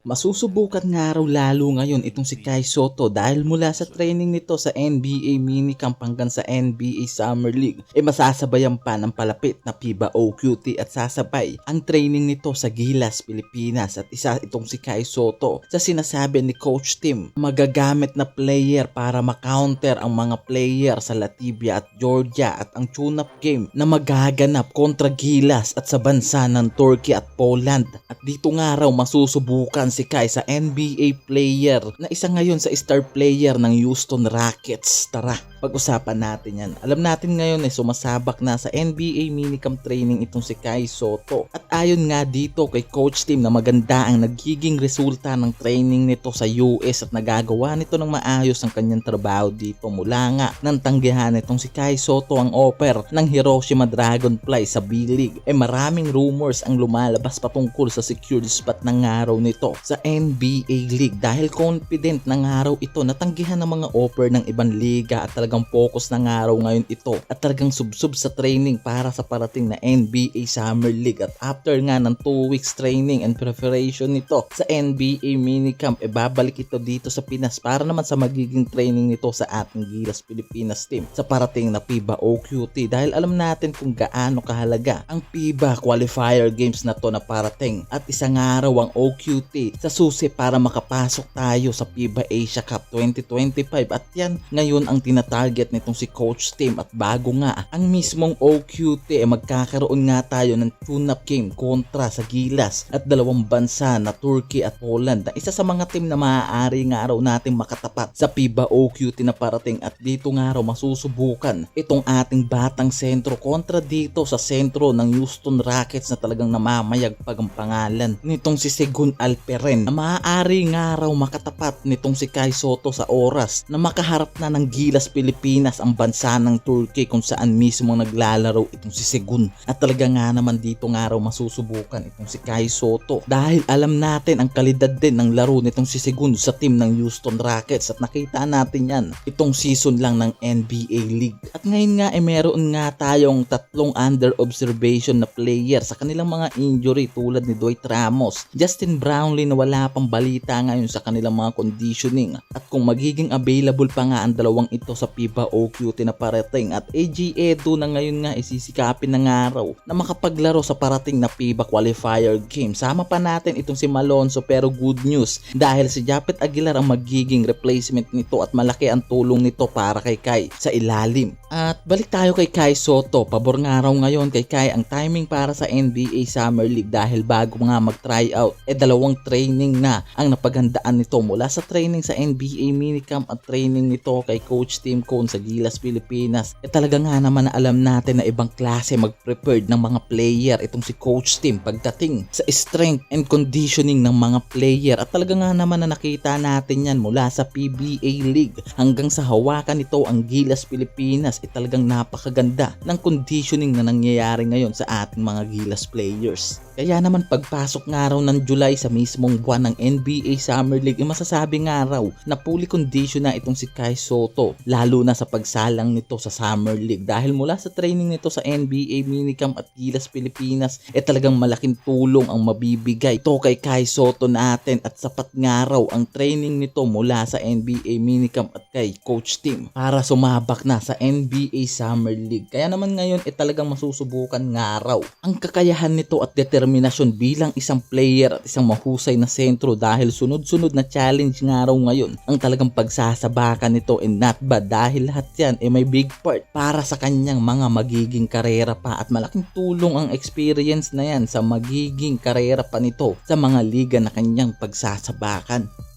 Masusubukan nga raw lalo ngayon itong si Kai Soto dahil mula sa training nito sa NBA minicamp hanggang sa NBA Summer League e masasabayan pa ng palapit na FIBA OQT at sasabay ang training nito sa Gilas, Pilipinas at isa itong si Kai Soto sa sinasabi ni Coach Tim magagamit na player para makounter ang mga player sa Latvia at Georgia at ang tune-up game na magaganap kontra Gilas at sa bansa ng Turkey at Poland. At dito nga raw masusubukan si Kai sa NBA player na isa ngayon sa star player ng Houston Rockets. Tara, pag-usapan natin yan. Alam natin ngayon ay sumasabak na sa NBA minicamp training itong si Kai Soto. At ayon nga dito kay coach team na maganda ang nagiging resulta ng training nito sa US at nagagawa nito ng maayos ang kanyang trabaho dito mula nga ng tanggihan nitong si Kai Soto ang offer ng Hiroshima Dragonfly sa B-League. Eh maraming rumors ang lumalabas patungkol sa secured spot ng araw nito sa NBA League dahil confident ng araw ito. Na tanggihan ng mga offer ng ibang liga at talagang focus ng araw ngayon ito. At talagang subsub sa training para sa parating na NBA Summer League. At after nga ng 2 weeks training and preparation nito sa NBA minicamp e babalik ito dito sa Pinas para naman sa magiging training nito sa ating Gilas Pilipinas team sa parating na FIBA OQT dahil alam natin kung gaano kahalaga ang FIBA qualifier games na to na parating. At isang araw ang OQT sa susi para makapasok tayo sa FIBA Asia Cup 2025 at yan ngayon ang tinatarget nitong si Coach Tim. At bago nga ang mismong OQT eh magkakaroon nga tayo ng tune-up game kontra sa Gilas at dalawang bansa na Turkey at Poland. Na isa sa mga team na maaari nga raw nating makatapat sa FIBA OQT na parating. At dito nga raw masusubukan itong ating batang sentro kontra dito sa sentro ng Houston Rockets na talagang namamayagpag ang pangalan nitong si Segun Alperen na maaari nga raw makatapat nitong si Kai Soto sa oras na makaharap na ng Gilas Pilipinas ang bansa ng Turkey kung saan mismo naglalaro itong si Segun. At talaga nga naman dito nga raw masusubukan itong si Kai Soto. Dahil alam natin ang kalidad din ng laro nitong si Segun sa team ng Houston Rockets at nakita natin yan itong season lang ng NBA League. At ngayon nga ay meron nga tayong tatlong under observation na player sa kanilang mga injury tulad ni Dwight Ramos, Justin Brownlee na wala pang balita ngayon sa kanilang mga conditioning at kung magiging available pa nga ang dalawang ito sa FIBA OQT na parating at AG Edu na ngayon nga isisikapin ng araw na makapaglaro sa parating na FIBA qualifier game. Sama pa natin itong si Malonzo pero good news dahil si Japet Aguilar ang magiging replacement nito at malaki ang tulong nito para kay Kai sa ilalim. At balik tayo kay Kai Soto. Pabor nga raw ngayon kay Kai ang timing para sa NBA Summer League dahil bago nga mag-try out eh dalawang training na ang napaghandaan nito mula sa training sa NBA minicamp at training nito kay Coach Tim Cone sa Gilas, Pilipinas. Eh talaga nga naman na alam natin na ibang klase mag-prepared ng mga player itong si Coach Tim pagdating sa strength and conditioning ng mga player at talaga nga naman na nakita natin yan mula sa PBA League hanggang sa hawakan nito ang Gilas, Pilipinas eh talagang napakaganda ng conditioning na nangyayari ngayon sa ating mga Gilas players. Kaya naman pagpasok nga raw ng July sa mismong buwan ng NBA Summer League, eh masasabi nga raw na fully condition na itong si Kai Soto lalo na sa pagsalang nito sa Summer League dahil mula sa training nito sa NBA minicamp at Gilas Pilipinas eh talagang malaking tulong ang mabibigay ito kay Kai Soto natin at sapat nga raw ang training nito mula sa NBA minicamp at kay Coach Tim para sumabak na sa NBA Summer League. Kaya naman ngayon eh talagang masusubukan nga raw ang kakayahan nito at determinasyon bilang isang player at isang mahusay na sentro dahil sunod-sunod na challenge nga raw ngayon ang talagang pagsasabakan nito and not bad dahil lahat yan ay may big part para sa kanyang mga magiging karera pa at malaking tulong ang experience na yan sa magiging karera pa nito sa mga liga na kanyang pagsasabakan.